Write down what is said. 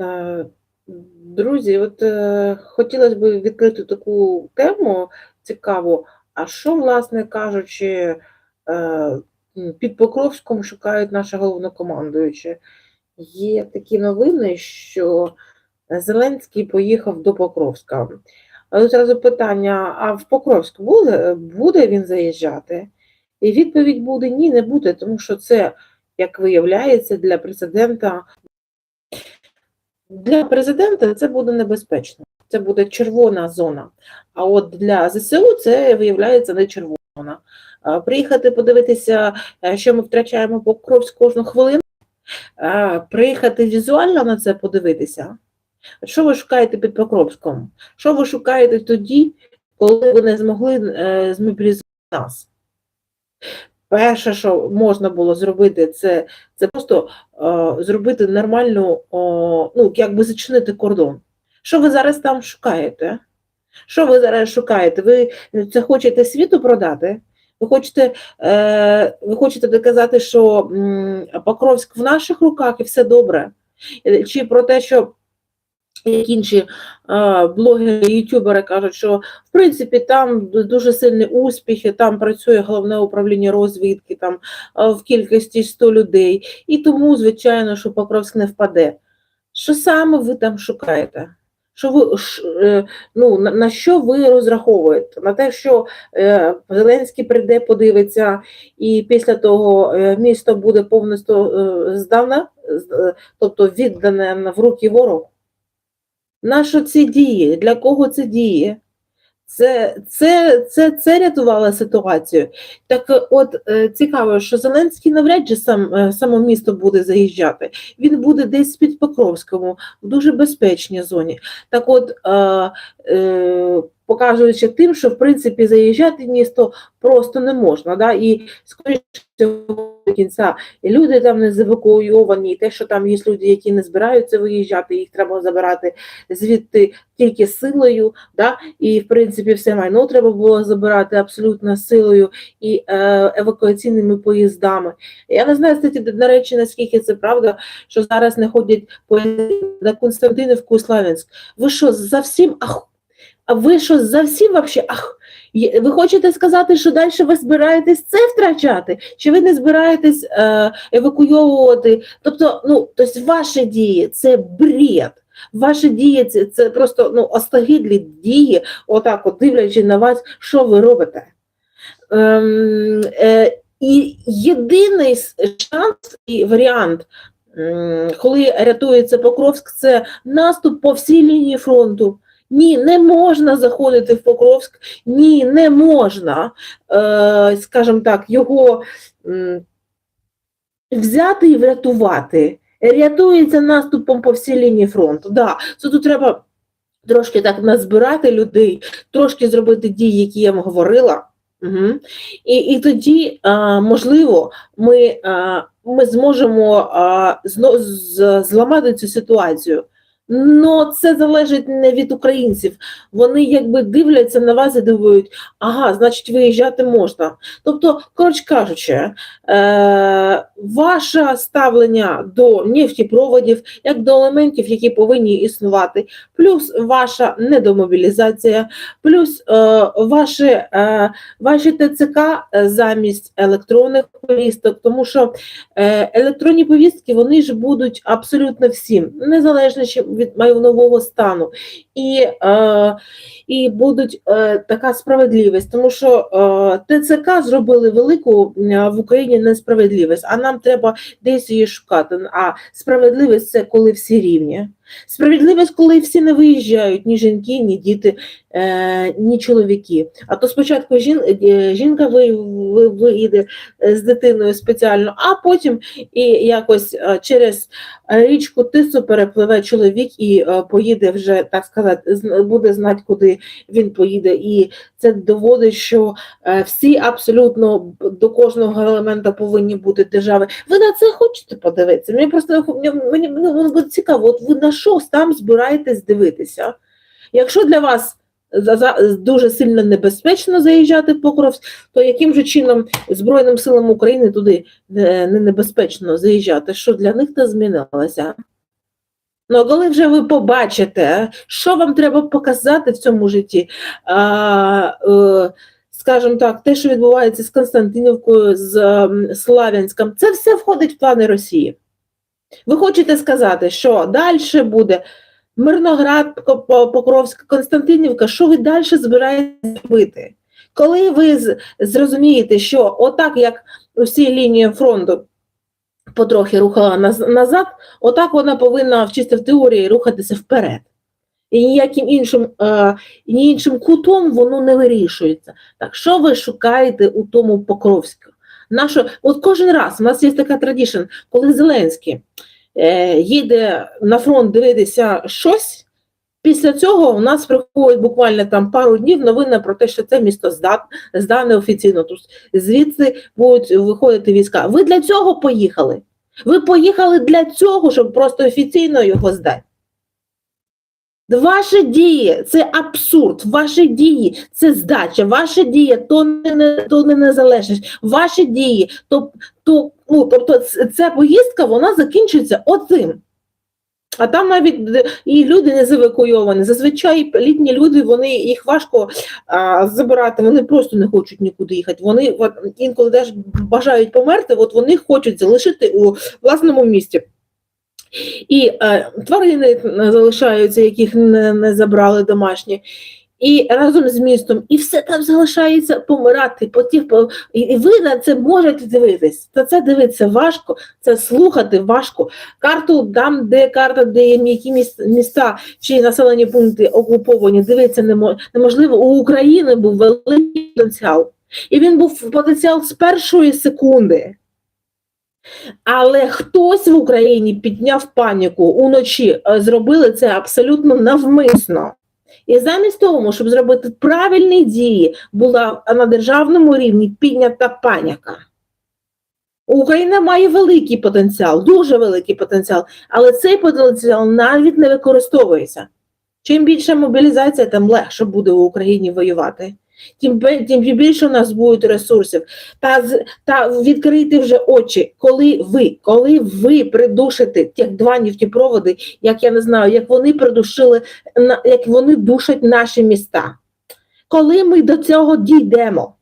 Е, Друзі, от е, хотілося б відкрити таку тему цікаву. А що, власне кажучи, е, під Покровськом шукають наші головнокомандуючі? Є такі новини, що Зеленський поїхав до Покровська. Але одразу питання: а в Покровськ буде, буде він заїжджати? І відповідь буде ні, не буде, тому що це, як виявляється, для президента для президента це буде небезпечно. Це буде червона зона. А от для ЗСУ це виявляється не червона. Приїхати подивитися, е, що ми втрачаємо Покровськ кожну хвилину. Приїхати візуально на це подивитися. Що ви шукаєте під Покровськом? Що ви шукаєте тоді, коли ви не змогли е, змобілізувати нас? Перше, що можна було зробити, це, це просто е, зробити нормальну, о, ну, якби зачинити кордон. Що ви зараз там шукаєте? Що ви зараз шукаєте? Ви це хочете світу продати? Ви хочете, е, ви хочете доказати, що м, Покровськ в наших руках і все добре? Е, Чи про те, що як інші е, блогери, ютубери кажуть, що в принципі там дуже сильні успіхи, там працює головне управління розвідки там е, в кількості 100 людей, і тому, звичайно, що Покровськ не впаде. Що саме ви там шукаєте? Що ви е, ну, на, що ви розраховуєте? На те, що е, Зеленський прийде, подивиться, і після того е, місто буде повністю здане, тобто віддане в руки ворогу? Нащо ці дії? Для кого це діє? Це, це, це, це рятувало ситуацію. Так от е, цікаво, що Зеленський навряд чи сам е, само місто буде заїжджати. Він буде десь під Покровському, в дуже безпечній зоні. Так от, е, е, показуючи тим, що в принципі заїжджати в місто просто не можна. Да? І скоріше до кінця і люди там не завокуйовані, і те, що там є люди, які не збираються виїжджати, їх треба забирати звідти тільки силою. Да? І в принципі все майно треба було забирати абсолютно силою і е, евакуаційними поїздами. Я не знаю, кстати, до речі, наскільки це правда, що зараз не ходять поїзди на Константинівку і Славянськ. Ви що, за всім ах, а ви що за всім вообще ах? Ви хочете сказати, що далі ви збираєтесь це втрачати? Чи ви не збираєтесь е, евакуйовувати? Тобто, ну, тобто ваші дії це бред. Ваші дії це, просто ну, остогідлі дії, отак, от дивлячись на вас, що ви робите. Ем, е, і єдиний шанс і варіант, коли рятується Покровськ, це наступ по всій лінії фронту. Ні, не можна заходити в Покровськ, ні, не можна, е, скажімо так, його взяти і врятувати. Рятується наступом по всій лінії фронту. Да, тут треба трошки так назбирати людей, трошки зробити дії, які я вам говорила. Угу. І, і тоді, а, можливо, ми, а, ми зможемо а, зно, з, зламати цю ситуацію. Но це залежить не від українців. Вони якби дивляться на вас і думають, ага, значить, виїжджати можна. Тобто, коротше кажучи, е, ваше ставлення до нефтепроводів, як до елементів, які повинні існувати, плюс ваша недомобілізація, плюс е, ваші, е, ваші ТЦК замість електронних повісток, тому що е, електронні повістки вони ж будуть абсолютно всім, незалежно ще від майнового стану. І, е, і будуть е, така справедливість, тому що е, ТЦК зробили велику е, в Україні несправедливість, а нам треба десь її шукати. А справедливість це коли всі рівні. Справедливість, коли всі не виїжджають, ні жінки, ні діти, е, ні чоловіки. А то спочатку жін, е, жінка ви, ви, виїде е, з дитиною спеціально, а потім і якось через річку Тису перепливе чоловік і поїде вже, так сказати, зн- буде знати, куди він поїде. І це доводить, що е, всі абсолютно до кожного елемента повинні бути держави. Ви на це хочете подивитися? Мені просто мені, мені ну, буде цікаво, от ви на що там збираєтесь дивитися? Якщо для вас за, за, дуже сильно небезпечно заїжджати в Покровськ, то яким же чином Збройним силам України туди не, не небезпечно заїжджати? Що для них не змінилося? Ну, коли вже ви побачите, що вам треба показати в цьому житті, е, скажімо так, те, що відбувається з Константинівкою, з Славянськом, це все входить в плани Росії. Ви хочете сказати, що далі буде Мирноград, Покровська, Константинівка, що ви далі збираєтесь робити? Коли ви зрозумієте, що отак, як усі лінії фронту потрохи рухала наз- назад, отак вона повинна чисто в теорії рухатися вперед. І ніяким іншим, е, іншим кутом воно не вирішується. Так що ви шукаєте у тому Покровську? Нащо, от кожен раз у нас є така традиція, коли Зеленський е, їде на фронт дивитися щось. Після цього у нас приходить буквально там пару днів новина про те, що це місто здане офіційно. Тобто звідси будуть виходити війська. Ви для цього поїхали? Ви поїхали для цього, щоб просто офіційно його здати. Ваші дії це абсурд, ваші дії це здача, ваші дії то не, то не незалежність, ваші дії, то, то, ну, тобто ця поїздка вона закінчиться оцим. А там навіть і люди не завакуйовані. Зазвичай літні люди, вони їх важко а, забирати, вони просто не хочуть нікуди їхати. Вони от, інколи теж бажають померти, от вони хочуть залишити у власному місті. І е, тварини залишаються, яких не, не забрали домашні. І разом з містом, і все там залишається помирати. Потім, по- і, ви на це можете дивитись. Та це дивитися важко, це слухати важко. Карту там, де карта, де є які міста чи населені пункти окуповані, дивитися неможливо. У України був великий потенціал. І він був потенціал з першої секунди. Але хтось в Україні підняв паніку уночі, е, зробили це абсолютно навмисно. І замість того, щоб зробити правильні дії, була на державному рівні піднята паніка. Україна має великий потенціал, дуже великий потенціал, але цей потенціал навіть не використовується. Чим більша мобілізація, тим легше буде в Україні воювати. Тим, тим більше у нас буде ресурсів. Та, та відкрийте вже очі, коли ви, коли ви придушите ті два нефтепроводи, як я не знаю, як вони придушили, як вони душать наші міста. Коли ми до цього дійдемо,